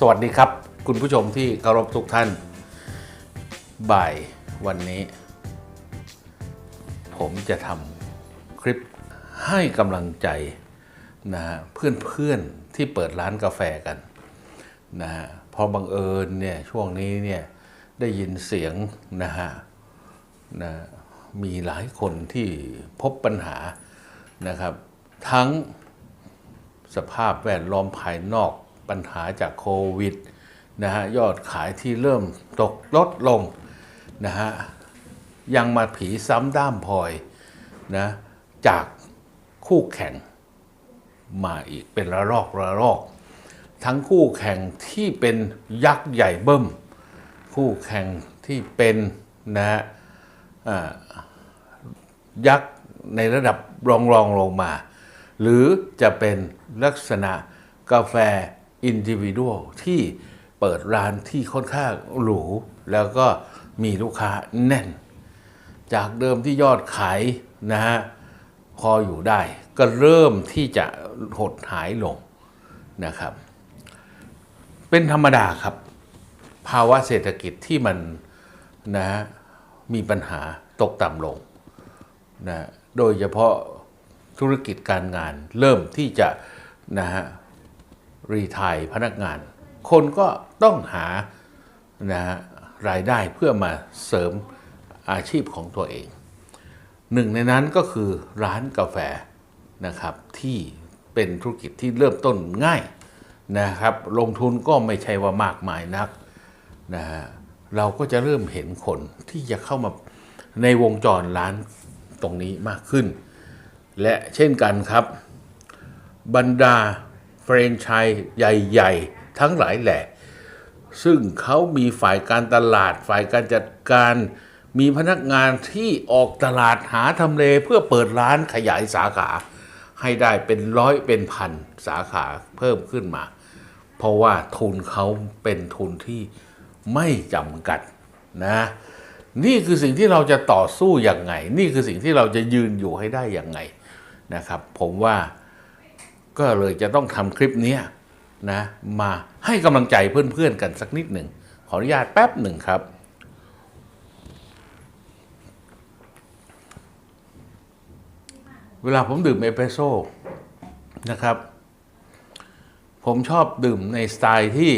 สวัสดีครับ คุณผู้ชมที่เคารพทุกท่าน บ่ายวันนี้ ผมจะทำคลิปให้กำลังใจนะฮะเพื่อนๆที่เปิดร้านกาแฟกันนะฮะพอบังเอิญเนี่ยช่วงนี้เนี่ยได้ยินเสียงนะฮะนะมีหลายคนที่พบปัญหานะครับ ทั้งสภาพแวดล้อมภายนอก ปัญหาจากโควิดนะฮะยอดขายที่เริ่มตกลดลงนะฮะยังมาผีซ้ำด้ามพลอยนะจากคู่แข่งมาอีกเป็นระลอกระลอก ทั้งคู่แข่งที่เป็นยักษ์ใหญ่เบิ้ม คู่แข่งที่เป็นนะฮะอ่ายักษ์ในระดับรองรองลงมา หรือจะเป็นลักษณะกาแฟ อินดิวิ u a l ที่เปิดร้านที่ค่อนข้างหรู แล้วก็มีลูกค้าแน่น จากเดิมที่ยอดขายนะฮะพออยู่ได้ ก็เริ่มที่จะหดหายลงนะครับ เป็นธรรมดาครับ ภาวะเศรษฐกิจที่มันนะฮะมีปัญหาตกต่ำลงนะโดยเฉพาะธุรกิจการงานเริ่มที่จะนะฮะ รีทายพนักงาน คนก็ต้องหานะรายได้เพื่อมาเสริมอาชีพของตัวเอง หนึ่งในนั้นก็คือร้านกาแฟนะครับที่เป็นธุรกิจที่เริ่มต้นง่ายนะครับ ลงทุนก็ไม่ใช่ว่ามากมายนักนะฮะเราก็จะเริ่มเห็นคนที่จะเข้ามาในวงจรร้านตรงนี้มากขึ้น และเช่นกันครับ บรรดา ฟรนไชส์ใหญ่ๆ ทั้งหลายแหละ ซึ่งเขามีฝ่ายการตลาดฝ่ายการจัดการ มีพนักงานที่ออกตลาดหาทำเลเพื่อเปิดร้านขยายสาขา ให้ได้เป็นร้อยเป็นพันสาขาเพิ่มขึ้นมา เพราะว่าทุนเขาเป็นทุนที่ไม่จำกัดนะนี่คือสิ่งที่เราจะต่อสู้อย่างไง นี่คือสิ่งที่เราจะยืนอยู่ให้ได้อย่างไงนะครับ ผมว่า ก็เลยจะต้องทำคลิปนี้นะมาให้กำลังใจเพื่อนๆกันสักนิดหนึ่ง ขออนุญาตแป๊บหนึ่งครับเวลาผมดื่มเอสเปรสโซ่นะครับ ผมชอบดื่มในสไตล์ที่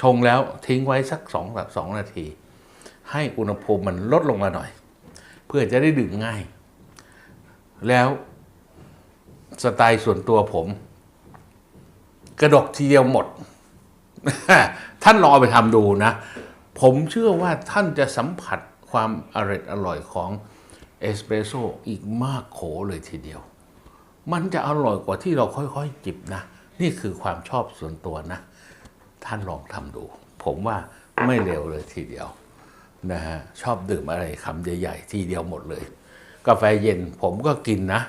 ชงแล้วทิ้งไว้สักสองสองนาที ให้อุณหภูมิมันลดลงมาหน่อย เพื่อจะได้ดื่มง่าย แล้ว สไตล์ส่วนตัวผม กระดกทีเดียวหมด ท่านลองเอาไปทำดูนะ ผมเชื่อว่าท่านจะสัมผัสความอร่อยอร่อยของเอสเปรสโซอีกมากโขเลยทีเดียว มันจะอร่อยกว่าที่เราค่อยๆ จิบนะ นี่คือความชอบส่วนตัวนะ ท่านลองทำดู ผมว่าไม่เร็วเลยทีเดียวนะฮะชอบดื่มอะไรคำใหญ่ๆ ทีเดียวหมดเลย กาแฟเย็นผมก็กินนะ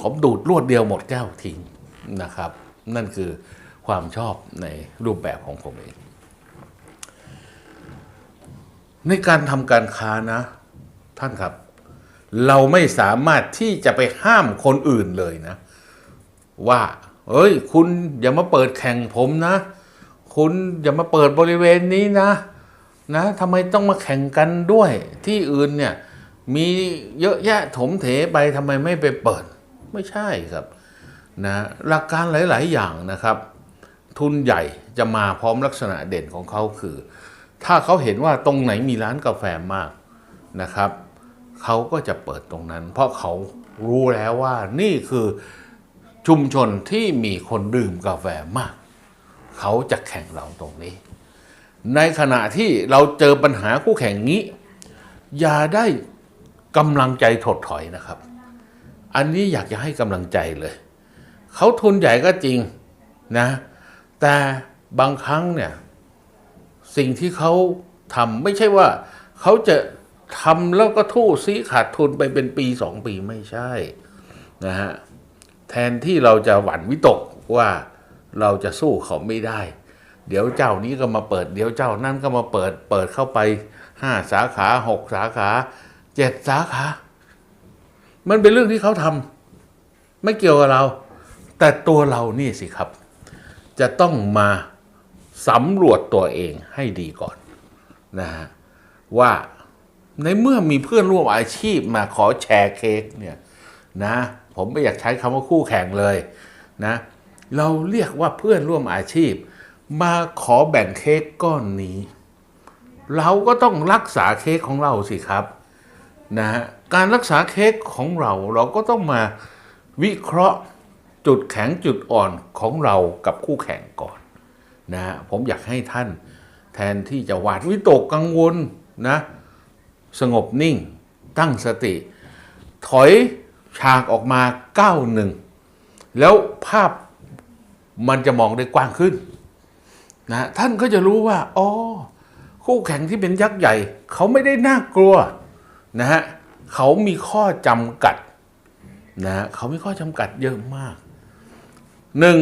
ผมดูดรวดเดียวหมดแก้วทิ้งนะครับ นั่นคือความชอบในรูปแบบของผมเอง ในการทำการค้านะ ท่านครับ เราไม่สามารถที่จะไปห้ามคนอื่นเลยนะ ว่าเอ้ย คุณอย่ามาเปิดแข่งผมนะ คุณอย่ามาเปิดบริเวณนี้นะ นะทำไมต้องมาแข่งกันด้วย ที่อื่นเนี่ย มีเยอะแยะถมเถไปทำไมไม่ไปเปิด ไม่ใช่ครับนะหลักการหลาย ๆ อย่างนะครับ ทุนใหญ่จะมาพร้อมลักษณะเด่นของเขาคือ ถ้าเขาเห็นว่าตรงไหนมีร้านกาแฟมากนะครับเขาก็จะเปิดตรงนั้น เพราะเขารู้แล้วว่านี่คือชุมชนที่มีคนดื่มกาแฟมาก เขาจะแข่งเราตรงนี้ ในขณะที่เราเจอปัญหาคู่แข่งนี้ อย่าได้กำลังใจถดถอยนะครับ อันนี้อยากจะให้กำลังใจเลย เขาทุนใหญ่ก็จริงนะ แต่บางครั้งเนี่ย สิ่งที่เขาทำไม่ใช่ว่าเขาจะทำแล้วก็ทู่ซีขาดทุนไปเป็นปีสองปีไม่ใช่นะฮะแทนที่เราจะหวั่นวิตกว่าเราจะสู้เขาไม่ได้ เดี๋ยวเจ้านี้ก็มาเปิด เดี๋ยวเจ้านั่นก็มาเปิด เปิดเข้าไปห้าสาขาหกสาขาเจ็ดสาขา มันเป็นเรื่องที่เขาทำไม่เกี่ยวกับเรา แต่ตัวเรานี่สิครับ จะต้องมาสำรวจตัวเองให้ดีก่อนนะฮะว่าในเมื่อมีเพื่อนร่วมอาชีพมาขอแชร์เค้กเนี่ยนะผมไม่อยากใช้คำว่าคู่แข่งเลยนะเราเรียกว่าเพื่อนร่วมอาชีพ มาขอแบ่งเค้กก้อนนี้ เราก็ต้องรักษาเค้กของเราสิครับนะฮะ การรักษาเค้กของเราเราก็ต้องมาวิเคราะห์จุดแข็งจุดอ่อนของเรากับคู่แข่งก่อนนะฮะผมอยากให้ท่านแทนที่จะหวาดวิตกกังวลนะสงบนิ่งตั้งสติ ถอยฉากออกมาก้าวหนึ่งแล้วภาพมันจะมองได้กว้างขึ้นนะท่านก็จะรู้ว่าอ๋อคู่แข่งที่เป็นยักษ์ใหญ่ เขาไม่ได้น่ากลัวนะฮะ เขามีข้อจำกัดนะฮะเขามีข้อจำกัดเยอะมากหนึ่ง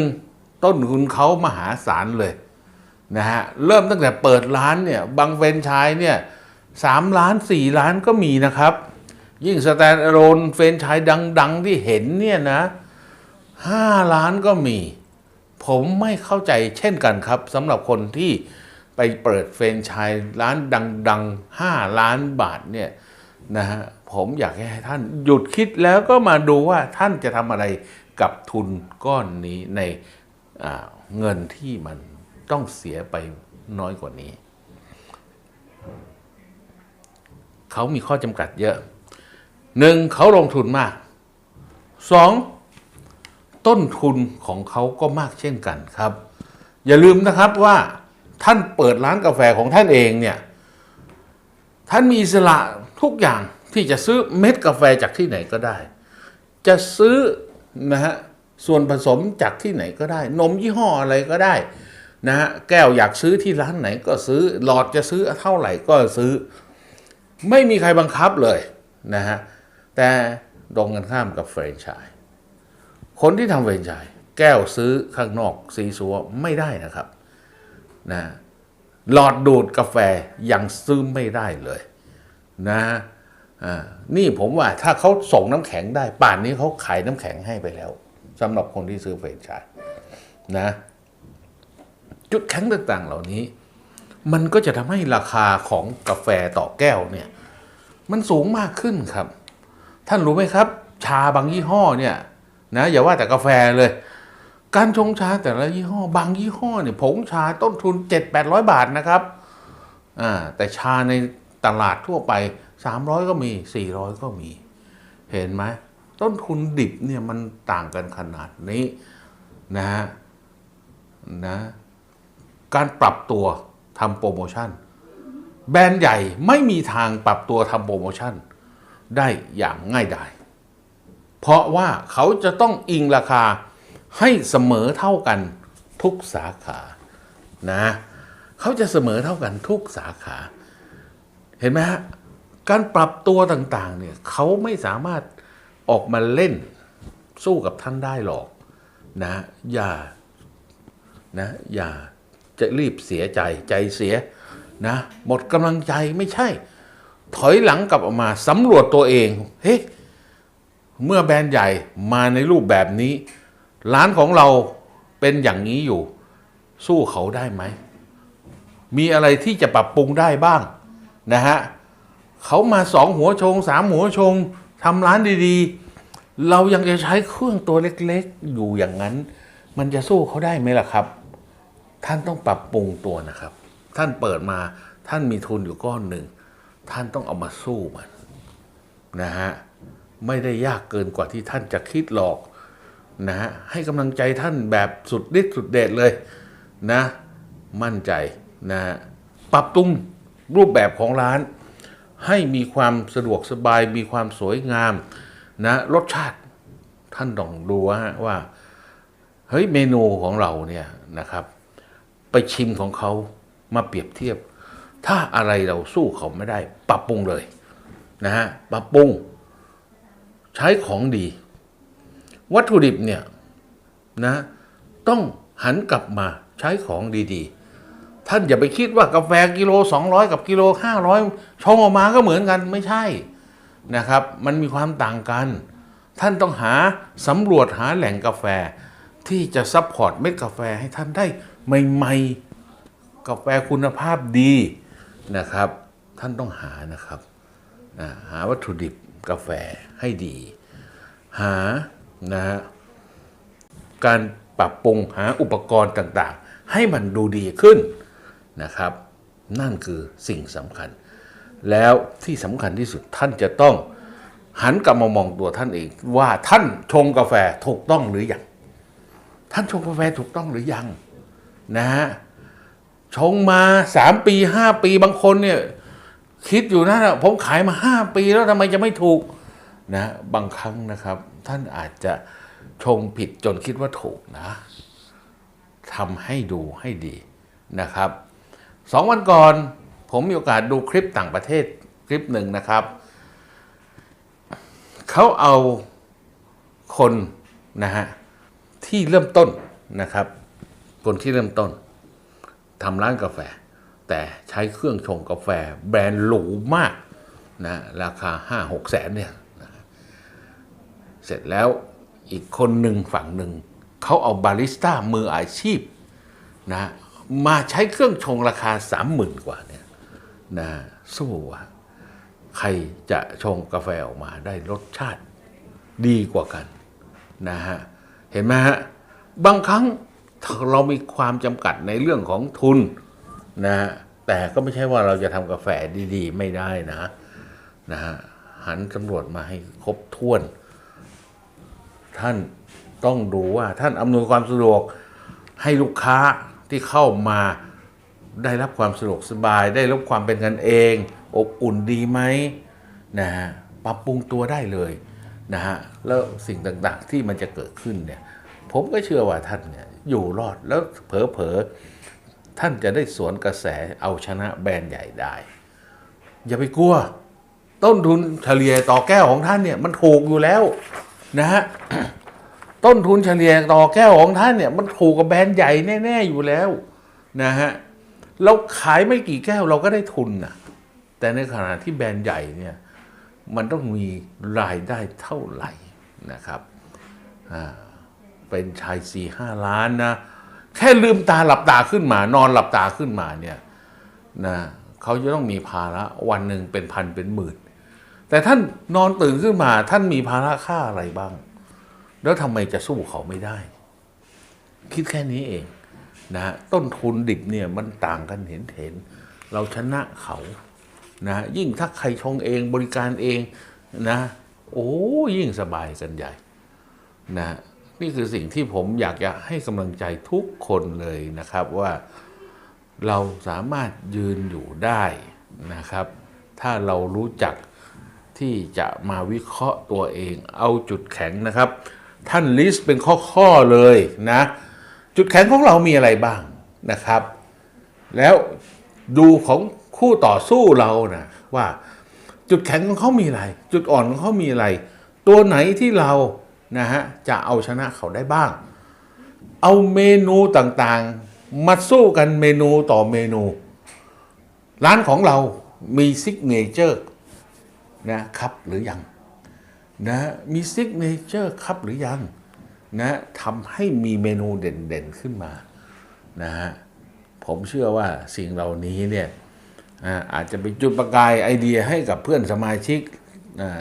ต้นทุนเขามหาศาลเลยนะฮะเริ่มตั้งแต่เปิดร้านเนี่ยบางเฟรนชส์เนี่ยสามล้านสี่ล้านก็มีนะครับ ยิ่งสแตนด์โลนเฟรนชส์ดัง ๆ ที่เห็นเนี่ยนะห้าล้านก็มี ผมไม่เข้าใจเช่นกันครับสำหรับคนที่ไปเปิดเฟรนชส์ร้านดังๆห้าล้านบาทเนี่ยนะฮะ ผมอยากให้ท่านหยุดคิดแล้วก็มาดูว่าท่านจะทำอะไรกับทุนก้อนนี้ในเงินที่มันต้องเสียไปน้อยกว่านี้ เขามีข้อจำกัดเยอะหนึ่งเขาลงทุนมากสองต้นทุนของเขาก็มากเช่นกันครับ อย่าลืมนะครับว่าท่านเปิดร้านกาแฟของท่านเองเนี่ย ท่านมีอิสระทุกอย่าง ที่จะซื้อเม็ดกาแฟจากที่ไหนก็ได้ จะซื้อนะฮะส่วนผสมจากที่ไหนก็ได้ นมยี่ห้ออะไรก็ได้นะฮะแก้วอยากซื้อที่ร้านไหนก็ซื้อหลอดจะซื้อเท่าไหร่ก็ซื้อ ไม่มีใครบังคับเลยนะฮะแต่ตรงกันข้ามกับแฟรนไชส์คนที่ทำเฟรนไชส์แก้วซื้อข้างนอกซีซัวไม่ได้นะครับนะหลอดดูดกาแฟยังซื้อไม่ได้เลยนะ นี่ผมว่าถ้าเขาส่งน้ำแข็งได้ ป่านนี้เขาขายน้ำแข็งให้ไปแล้วสำหรับคนที่ซื้อเฟรนไชส์นะ จุดแข็งต่างๆเหล่านี้ มันก็จะทำให้ราคาของกาแฟต่อแก้วเนี่ย มันสูงมากขึ้นครับ ท่านรู้ไหมครับ ชาบางยี่ห้อเนี่ยนะอย่าว่าแต่กาแฟเลย การชงชาแต่ละยี่ห้อ บางยี่ห้อเนี่ยผงชาต้นทุน 7 8 0 0 บาทนะครับอ่าแต่ชาใน ตลาดทั่วไป 300 ก็มี 400 ก็มี เห็นไหมต้นทุนดิบเนี่ยมันต่างกันขนาดนี้นะฮะนะการปรับตัวทำโปรโมชั่น แบรนด์ใหญ่ไม่มีทางปรับตัวทำโปรโมชั่น ได้อย่างง่ายดายเพราะว่าเขาจะต้องอิงราคาให้เสมอเท่ากันทุกสาขานะเขาจะเสมอเท่ากันทุกสาขา เห็นไหมฮะการปรับตัวต่างๆเนี่ยเขาไม่สามารถออกมาเล่นสู้กับท่านได้หรอกนะอย่านะอย่าจะรีบเสียใจใจเสียนะหมดกำลังใจไม่ใช่ ถอยหลังกลับออกมาสำรวจตัวเองเฮ้เมื่อแบรนด์ใหญ่มาในรูปแบบนี้ ร้านของเราเป็นอย่างนี้อยู่ สู้เขาได้ไหม มีอะไรที่จะปรับปรุงได้บ้าง นะฮะเขามาสองหัวชงสามหัวชงทำร้านดีๆ เรายังจะใช้เครื่องตัวเล็กๆ อยู่อย่างนั้น มันจะสู้เขาได้ไหมล่ะครับ ท่านต้องปรับปรุงตัวนะครับ ท่านเปิดมาท่านมีทุนอยู่ก้อนหนึ่ง ท่านต้องเอามาสู้มันนะฮะไม่ได้ยากเกินกว่าที่ท่านจะคิดหรอกนะฮะให้กำลังใจท่านแบบสุดฤทธิ์สุดเดชเลยนะ มั่นใจนะฮะปรับปรุง รูปแบบของร้าน ให้มีความสะดวกสบายมีความสวยงามนะรสชาติท่านต้องดูว่าว่าเฮ้ยเมนูของเราเนี่ยนะครับ ไปชิมของเขามาเปรียบเทียบ ถ้าอะไรเราสู้เขาไม่ได้ ปรับปรุงเลยนะฮะปรับปรุง ใช้ของดี วัตถุดิบเนี่ยนะต้องหันกลับมาใช้ของดีๆ ท่านอย่าไปคิดว่ากาแฟกิโล 200 กับกิโล 500ชงออกมาก็เหมือนกันไม่ใช่นะครับ มันมีความต่างกัน ท่านต้องหาสำรวจหาแหล่งกาแฟที่จะซัพพอร์ตเม็ดกาแฟให้ท่านได้ใหม่ๆกาแฟคุณภาพดีนะครับ ท่านต้องหานะครับนะหาวัตถุดิบกาแฟให้ดี หานะฮะการปรับปรุงหาอุปกรณ์ต่างๆ ให้มันดูดีขึ้น นะครับ นั่นคือสิ่งสำคัญ แล้วที่สำคัญที่สุดท่านจะต้องหันกลับมามองตัวท่านเอง ว่าท่านชงกาแฟถูกต้องหรือยังท่านชงกาแฟถูกต้องหรือยังนะฮะชงมาสามปีห้าปีบางคนเนี่ยคิดอยู่นะผมขายมาห้าปีแล้วทำไมจะไม่ถูกนะบางครั้งนะครับ ท่านอาจจะชงผิดจนคิดว่าถูกนะทำให้ดูให้ดีนะครับ สองวันก่อน ผมมีโอกาสดูคลิปต่างประเทศคลิปหนึ่งนะครับ เขาเอาคนนะฮะที่เริ่มต้นนะครับ คนที่เริ่มต้นทำร้านกาแฟ แต่ใช้เครื่องชงกาแฟแบรนด์หรูมากนะราคา5 6แสนเนี่ยนะเสร็จแล้วอีกคนหนึ่งฝั่งหนึ่งเขาเอาบาริสต้ามืออาชีพนะ มาใช้เครื่องชงราคาสามหมื่นกว่าเนี่ยนะสู้ว่าใครจะชงกาแฟออกมาได้รสชาติดีกว่ากันนะฮะเห็นไหมฮะบางครั้งเรามีความจำกัดในเรื่องของทุนนะฮะแต่ก็ไม่ใช่ว่าเราจะทำกาแฟดีๆ ไม่ได้นะนะฮะหันตำรวจมาให้ครบถ้วน ท่านต้องดูว่าท่านอำนวยความสะดวกให้ลูกค้า ที่เข้ามาได้รับความสะดวกสบาย ได้รับความเป็นกันเอง อบอุ่นดีไหมนะฮะปรับปรุงตัวได้เลยนะฮะแล้วสิ่งต่างๆที่มันจะเกิดขึ้นเนี่ยผมก็เชื่อว่าท่านเนี่ยอยู่รอดแล้วเผลอๆท่านจะได้สวนกระแสเอาชนะแบรนด์ใหญ่ได้ อย่าไปกลัว ต้นทุนเฉลี่ยต่อแก้วของท่านเนี่ยมันถูกอยู่แล้วนะฮะ ต้นทุนเฉลี่ยต่อแก้วของท่านเนี่ย มันถูกกับแบรนด์ใหญ่แน่ๆอยู่แล้วนะฮะเราขายไม่กี่แก้วเราก็ได้ทุนนะแต่ในขณะที่แบรนด์ใหญ่เนี่ย มันต้องมีรายได้เท่าไหร่นะครับอ่าเป็นชายสี่ห้าล้านนะ แค่ลืมตาหลับตาขึ้นมา นอนหลับตาขึ้นมาเนี่ยนะเขาจะต้องมีภาระวันหนึ่งเป็นพันเป็นหมื่น แต่ท่านนอนตื่นขึ้นมาท่านมีภาระค่าอะไรบ้าง แล้วทำไมจะสู้เขาไม่ได้ คิดแค่นี้เองนะฮะต้นทุนดิบเนี่ยมันต่างกันเห็นเห็น เราชนะเขานะ ยิ่งถ้าใครชงเองบริการเองนะ โอ้ยิ่งสบายกันใหญ่นะนี่คือสิ่งที่ผมอยากจะให้กำลังใจทุกคนเลยนะครับว่าเราสามารถยืนอยู่ได้นะครับ ถ้าเรารู้จักที่จะมาวิเคราะห์ตัวเองเอาจุดแข็งนะครับ ท่านลิสต์เป็นข้อๆเลยนะ จุดแข็งของเรามีอะไรบ้างนะครับ แล้วดูของคู่ต่อสู้เรานะว่าจุดแข็งของเขามีอะไร จุดอ่อนของเขามีอะไร ตัวไหนที่เรานะฮะจะเอาชนะเขาได้บ้าง เอาเมนูต่างๆ มาสู้กันเมนูต่อเมนู ร้านของเรามีซิกเนเจอร์นะครับหรือยัง นะมีซิกเนเจอร์ครับหรือยังนะทำให้มีเมนูเด่นๆขึ้นมานะฮะผมเชื่อว่าสิ่งเหล่านี้เนี่ยอาจจะเป็นจุดประกายไอเดียให้กับเพื่อนสมาชิก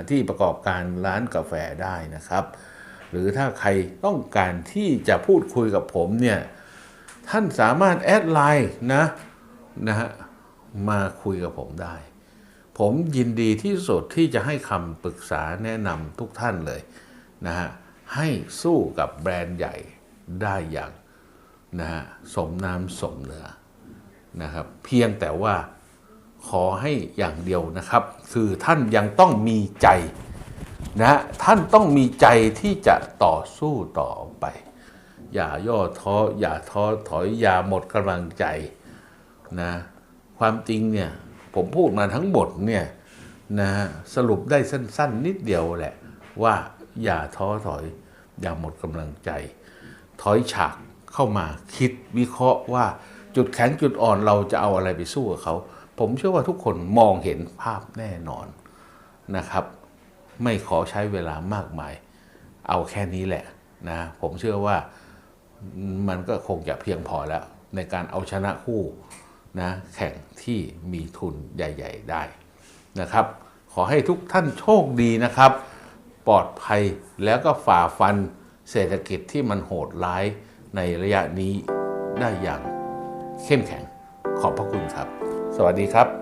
ที่ประกอบการร้านกาแฟได้นะครับ หรือถ้าใครต้องการที่จะพูดคุยกับผมเนี่ยท่านสามารถแอดไลน์นะนะฮะมาคุยกับผมได้ ผมยินดีที่สุดที่จะให้คำปรึกษาแนะนำทุกท่านเลยนะฮะให้สู้กับแบรนด์ใหญ่ได้อย่างนะฮะสมน้ำสมเนื้อนะครับเพียงแต่ว่าขอให้อย่างเดียวนะครับ คือท่านยังต้องมีใจนะท่านต้องมีใจที่จะต่อสู้ต่อไป อย่าย่อท้ออย่าท้อถอยอย่าหมดกำลังใจนะความจริงเนี่ย ผมพูดมาทั้งหมดเนี่ยนะฮะสรุปได้สั้น ๆ นิดเดียวแหละ ว่าอย่าท้อถอย อย่าหมดกำลังใจ ถอยฉากเข้ามาคิดวิเคราะห์ว่าจุดแข็งจุดอ่อนเราจะเอาอะไรไปสู้กับเขาผมเชื่อว่าทุกคนมองเห็นภาพแน่นอนนะครับ ไม่ขอใช้เวลามากมาย เอาแค่นี้แหละนะผมเชื่อว่ามันก็คงจะเพียงพอแล้ว ในการเอาชนะคู่ นะแข่งที่มีทุนใหญ่ ๆ ได้นะครับ ขอให้ทุกท่านโชคดีนะครับ ปลอดภัยแล้วก็ฝ่าฟันเศรษฐกิจที่มันโหดร้ายในระยะนี้ได้อย่างเข้มแข็งขอบพระคุณครับ สวัสดีครับ